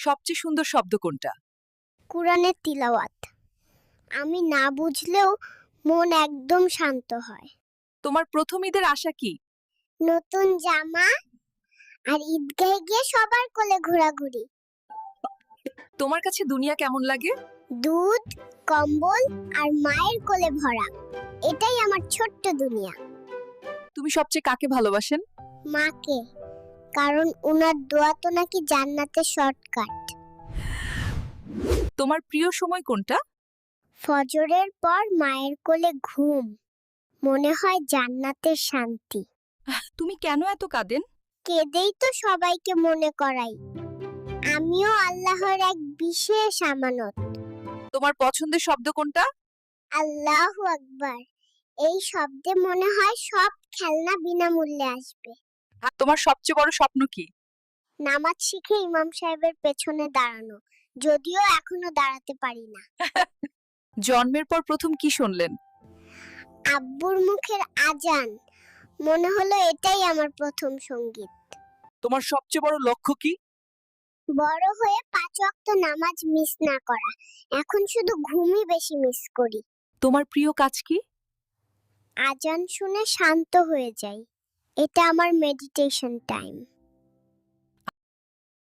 সবচেয়ে সুন্দর শব্দ কোনটা? কোরআনের তিলাওয়াত। আমি না বুঝলেও মন একদম শান্ত হয়। তোমার প্রথম ঈদের আশা কি? নতুন জামা আর ঈদগাহে গিয়ে সবার কোলে ঘোরাঘুরি। তোমার কাছে দুনিয়া কেমন লাগে? দুধ কম্বল আর মায়ের কোলে ভরা। এটাই আমার ছোট্ট দুনিয়া। তুমি সবচেয়ে কাকে ভালোবাসেন? মাকে। কারণ ওনার দোয়া তো নাকি জান্নাতের শর্টকাট। তোমার প্রিয় সময় কোনটা? ফজরের পর মায়ের কোলে ঘুম মনে হয় জান্নাতের শান্তি। তুমি কেন এত কাঁদেন? কেঁদেই তো সবাইকে মনে করাই। আমিও আল্লাহর এক বিশেষ আমানত। তোমার পছন্দের শব্দ কোনটা? আল্লাহু আকবার। এই শব্দে মনে হয় সব খেলনা বিনামূল্যে আসবে। তোমার সবচেয়ে বড় স্বপ্ন কি? নামাজ শিখে ইমাম সাহেবের পেছনে দাঁড়ানো যদিও এখনও দাঁড়াতে পারি না। জন্মের পর প্রথম কি শুনলেন? আব্বুর মুখের আজান মনে হলো এটাই আমার প্রথম সংগীত। তোমার সবচেয়ে বড় লক্ষ্য কি? বড় হয়ে পাঁচ ওয়াক্ত নামাজ মিস না করা এখন শুধু ঘুমই বেশি মিস করি। তোমার প্রিয় কাজ কি? আজান শুনে শান্ত হয়ে যাই। এটা আমার মেডিটেশন টাইম